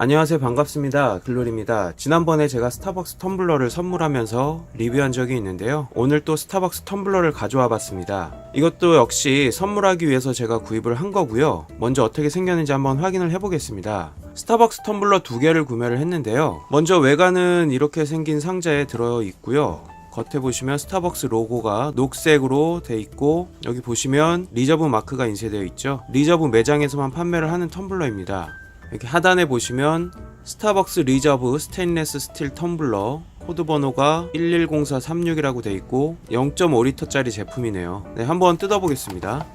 안녕하세요. 반갑습니다. 글로리입니다. 지난번에 제가 스타벅스 텀블러를 선물하면서 리뷰한 적이 있는데요. 오늘 또 스타벅스 텀블러를 가져와 봤습니다. 이것도 역시 선물하기 위해서 제가 구입을 한 거고요. 먼저 어떻게 생겼는지 한번 확인을 해보겠습니다. 스타벅스 텀블러 두 개를 구매를 했는데요. 먼저 외관은 이렇게 생긴 상자에 들어 있고요. 겉에 보시면 스타벅스 로고가 녹색으로 돼 있고 여기 보시면 리저브 마크가 인쇄되어 있죠. 리저브 매장에서만 판매를 하는 텀블러입니다 여기 하단에 보시면 스타벅스 리저브 스테인레스 스틸 텀블러 코드 번호가 110436이라고 돼 있고 0.5리터짜리 제품이네요. 네, 한번 뜯어 보겠습니다.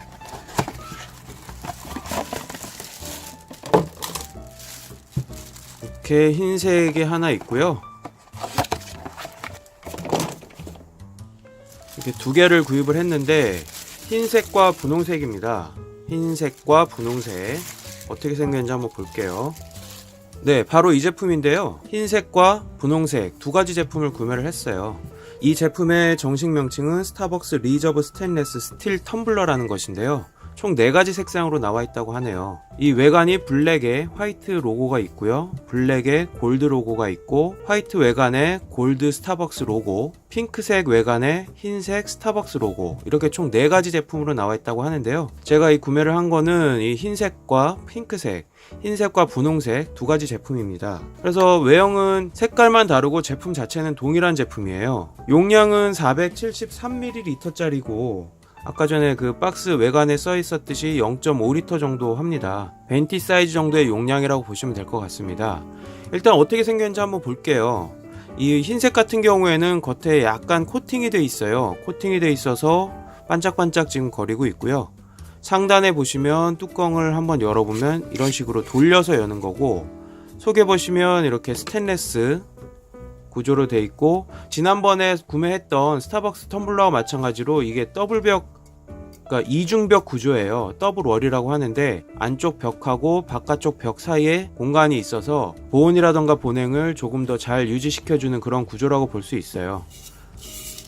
이렇게 흰색이 하나 있고요. 이렇게 두 개를 구입을 했는데 흰색과 분홍색입니다. 흰색과 분홍색 어떻게 생겼는지 한번 볼게요. 네, 바로 이 제품인데요. 흰색과 분홍색 두 가지 제품을 구매를 했어요. 이 제품의 정식 명칭은 스타벅스 리저브 스테인레스 스틸 텀블러라는 것인데요. 총 4가지 색상으로 나와 있다고 하네요. 이 외관이 블랙에 화이트 로고가 있고요. 블랙에 골드 로고가 있고 화이트 외관에 골드 스타벅스 로고, 핑크색 외관에 흰색 스타벅스 로고 이렇게 총 4가지 제품으로 나와 있다고 하는데요. 제가 이 구매를 한 거는 이 흰색과 핑크색 흰색과 분홍색 두 가지 제품입니다. 그래서 외형은 색깔만 다르고 제품 자체는 동일한 제품이에요. 용량은 473ml짜리고 아까 전에 그 박스 외관에 써 있었듯이 0.5리터 정도 합니다. 벤티 사이즈 정도의 용량이라고 보시면 될 것 같습니다. 일단 어떻게 생겼는지 한번 볼게요. 이 흰색 같은 경우에는 겉에 약간 코팅이 돼 있어요. 코팅이 돼 있어서 반짝반짝 지금 거리고 있고요. 상단에 보시면 뚜껑을 한번 열어보면 이런 식으로 돌려서 여는 거고 속에 보시면 이렇게 스테인레스 구조로 돼 있고 지난번에 구매했던 스타벅스 텀블러와 마찬가지로 이게 더블벽 그러니까 이중벽 구조예요. 더블 월이라고 하는데 안쪽 벽하고 바깥쪽 벽 사이에 공간이 있어서 보온이라던가 보냉을 조금 더 잘 유지시켜주는 그런 구조라고 볼 수 있어요.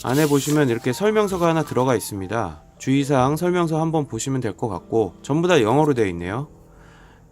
안에 보시면 이렇게 설명서가 하나 들어가 있습니다. 주의사항 설명서 한번 보시면 될 것 같고 전부 다 영어로 되어 있네요.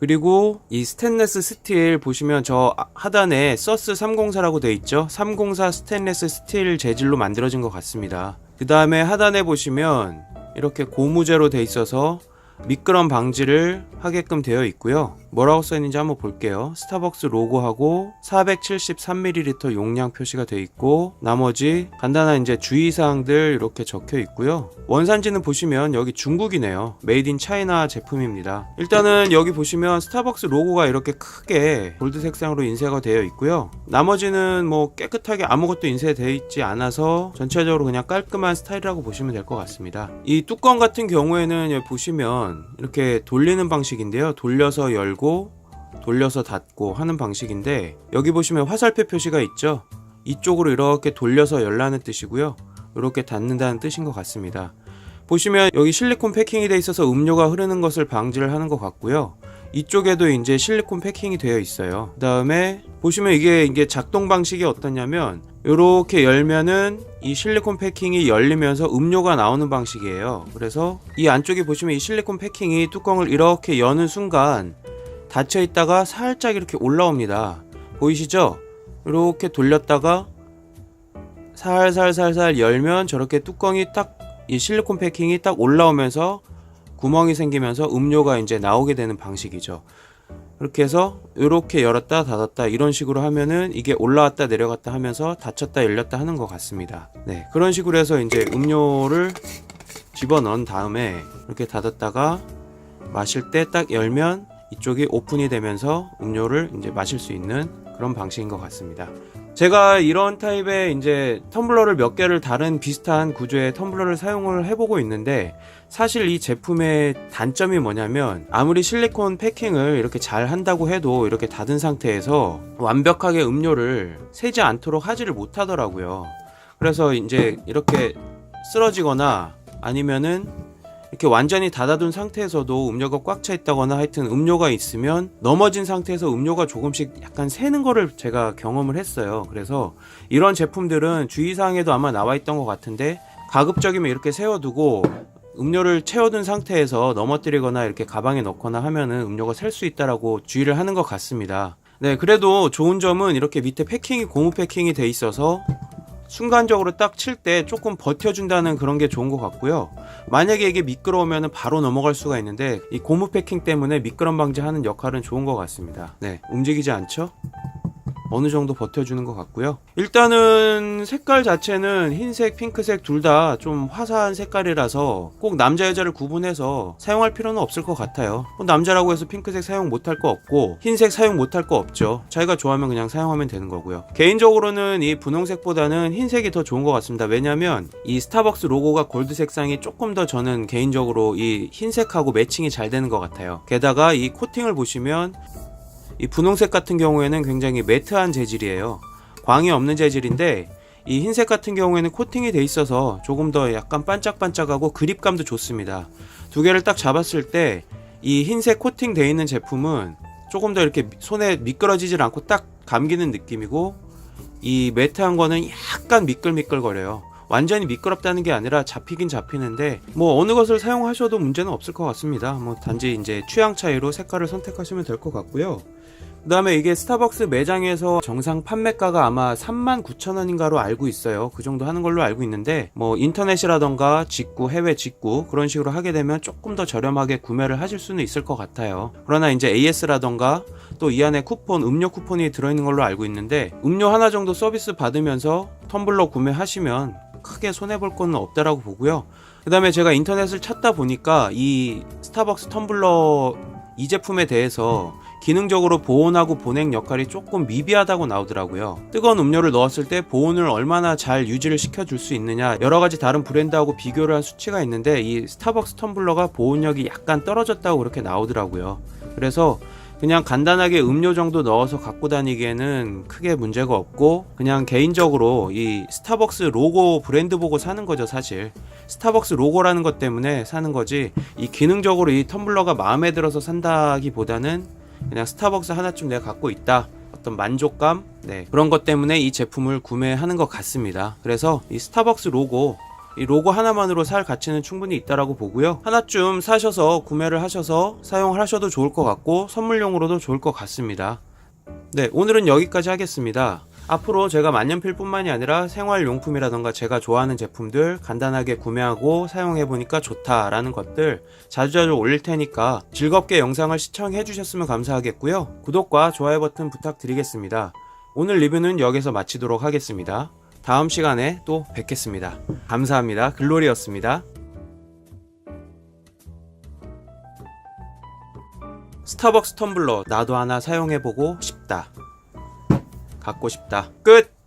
그리고 이 스테인레스 스틸 보시면 저 하단에 서스 304라고 되어 있죠. 304 스테인레스 스틸 재질로 만들어진 것 같습니다. 그 다음에 하단에 보시면 이렇게 고무재로 되어 있어서 미끄럼 방지를 하게끔 되어 있고요. 뭐라고 써 있는지 한번 볼게요. 스타벅스 로고하고 473ml 용량 표시가 되어 있고 나머지 간단한 이제 주의 사항들 이렇게 적혀 있고요. 원산지는 보시면 여기 중국이네요. 메이드 인 차이나 제품입니다. 일단은 여기 보시면 스타벅스 로고가 이렇게 크게 골드 색상으로 인쇄가 되어 있고요. 나머지는 뭐 깨끗하게 아무것도 인쇄되어 있지 않아서 전체적으로 그냥 깔끔한 스타일이라고 보시면 될 것 같습니다. 이 뚜껑 같은 경우에는 보시면 이렇게 돌리는 방식인데요. 돌려서 열고 돌려서 닫고 하는 방식인데 여기 보시면 화살표 표시가 있죠. 이쪽으로 이렇게 돌려서 열라는 뜻이고요. 이렇게 닫는다는 뜻인 것 같습니다. 보시면 여기 실리콘 패킹이 돼 있어서 음료가 흐르는 것을 방지를 하는 것 같고요. 이쪽에도 이제 실리콘 패킹이 되어 있어요. 그 다음에 보시면 이게 이게 작동 방식이 어떠냐면 이렇게 열면은 이 실리콘 패킹이 열리면서 음료가 나오는 방식이에요. 그래서 이 안쪽에 보시면 이 실리콘 패킹이 뚜껑을 이렇게 여는 순간 닫혀 있다가 살짝 이렇게 올라옵니다. 보이시죠? 이렇게 돌렸다가 살살살살 열면 저렇게 뚜껑이 딱 이 실리콘 패킹이 딱 올라오면서 구멍이 생기면서 음료가 이제 나오게 되는 방식이죠. 그렇게 해서 이렇게 열었다 닫았다 이런 식으로 하면은 이게 올라왔다 내려갔다 하면서 닫혔다 열렸다 하는 것 같습니다. 네 그런 식으로 해서 이제 음료를 집어넣은 다음에 이렇게 닫았다가 마실 때 딱 열면 이쪽이 오픈이 되면서 음료를 이제 마실 수 있는 그런 방식인 것 같습니다. 제가 이런 타입의 이제 텀블러를 몇 개를 다른 비슷한 구조의 텀블러를 사용을 해보고 있는데 사실 이 제품의 단점이 뭐냐면 아무리 실리콘 패킹을 이렇게 잘 한다고 해도 이렇게 닫은 상태에서 완벽하게 음료를 새지 않도록 하지를 못하더라고요. 그래서 이제 이렇게 쓰러지거나 아니면은 이렇게 완전히 닫아둔 상태에서도 음료가 꽉 차 있다거나 하여튼 음료가 있으면 넘어진 상태에서 음료가 조금씩 약간 새는 거를 제가 경험을 했어요. 그래서 이런 제품들은 주의사항에도 아마 나와 있던 것 같은데 가급적이면 이렇게 세워두고 음료를 채워둔 상태에서 넘어뜨리거나 이렇게 가방에 넣거나 하면은 음료가 셀 수 있다라고 주의를 하는 것 같습니다. 네, 그래도 좋은 점은 이렇게 밑에 패킹이 고무 패킹이 돼 있어서 순간적으로 딱 칠 때 조금 버텨준다는 그런 게 좋은 것 같고요. 만약에 이게 미끄러우면 바로 넘어갈 수가 있는데 이 고무 패킹 때문에 미끄럼 방지하는 역할은 좋은 것 같습니다. 네, 움직이지 않죠? 어느 정도 버텨주는 것 같고요. 일단은 색깔 자체는 흰색, 핑크색 둘 다 좀 화사한 색깔이라서 꼭 남자 여자를 구분해서 사용할 필요는 없을 것 같아요. 뭐 남자라고 해서 핑크색 사용 못할 거 없고 흰색 사용 못할 거 없죠. 자기가 좋아하면 그냥 사용하면 되는 거고요. 개인적으로는 이 분홍색보다는 흰색이 더 좋은 것 같습니다. 왜냐면 이 스타벅스 로고가 골드 색상이 조금 더 저는 개인적으로 이 흰색하고 매칭이 잘 되는 것 같아요. 게다가 이 코팅을 보시면 이 분홍색 같은 경우에는 굉장히 매트한 재질이에요. 광이 없는 재질인데 이 흰색 같은 경우에는 코팅이 돼 있어서 조금 더 약간 반짝반짝하고 그립감도 좋습니다. 두 개를 딱 잡았을 때 이 흰색 코팅 돼 있는 제품은 조금 더 이렇게 손에 미끄러지질 않고 딱 감기는 느낌이고 이 매트한 거는 약간 미끌미끌거려요. 완전히 미끄럽다는 게 아니라 잡히긴 잡히는데 뭐 어느 것을 사용하셔도 문제는 없을 것 같습니다. 뭐 단지 이제 취향 차이로 색깔을 선택하시면 될 것 같고요. 그 다음에 이게 스타벅스 매장에서 정상 판매가가 아마 39,000원인가로 알고 있어요. 그 정도 하는 걸로 알고 있는데, 뭐 인터넷이라던가 직구, 해외 직구 그런 식으로 하게 되면 조금 더 저렴하게 구매를 하실 수는 있을 것 같아요. 그러나 이제 AS라던가 또 이 안에 쿠폰, 음료 쿠폰이 들어있는 걸로 알고 있는데, 음료 하나 정도 서비스 받으면서 텀블러 구매하시면 크게 손해볼 거는 없다라고 보고요. 그 다음에 제가 인터넷을 찾다 보니까 이 스타벅스 텀블러 이 제품에 대해서 기능적으로 보온하고 보냉 역할이 조금 미비하다고 나오더라고요. 뜨거운 음료를 넣었을 때 보온을 얼마나 잘 유지를 시켜줄 수 있느냐 여러 가지 다른 브랜드하고 비교를 한 수치가 있는데 이 스타벅스 텀블러가 보온력이 약간 떨어졌다고 그렇게 나오더라고요. 그래서 그냥 간단하게 음료 정도 넣어서 갖고 다니기에는 크게 문제가 없고 그냥 개인적으로 이 스타벅스 로고 브랜드 보고 사는 거죠 사실. 스타벅스 로고라는 것 때문에 사는 거지 이 기능적으로 이 텀블러가 마음에 들어서 산다기보다는 그냥 스타벅스 하나쯤 내가 갖고 있다. 어떤 만족감? 네. 그런 것 때문에 이 제품을 구매하는 것 같습니다. 그래서 이 스타벅스 로고 이 로고 하나만으로 살 가치는 충분히 있다라고 보고요. 하나쯤 사셔서 구매를 하셔서 사용을 하셔도 좋을 것 같고 선물용으로도 좋을 것 같습니다. 네, 오늘은 여기까지 하겠습니다. 앞으로 제가 만년필뿐만이 아니라 생활용품이라던가 제가 좋아하는 제품들 간단하게 구매하고 사용해보니까 좋다라는 것들 자주자주 올릴 테니까 즐겁게 영상을 시청해 주셨으면 감사하겠고요. 구독과 좋아요 버튼 부탁드리겠습니다. 오늘 리뷰는 여기서 마치도록 하겠습니다. 다음 시간에 또 뵙겠습니다. 감사합니다. 글로리였습니다. 스타벅스 텀블러 나도 하나 사용해보고 싶다. 갖고 싶다. 끝!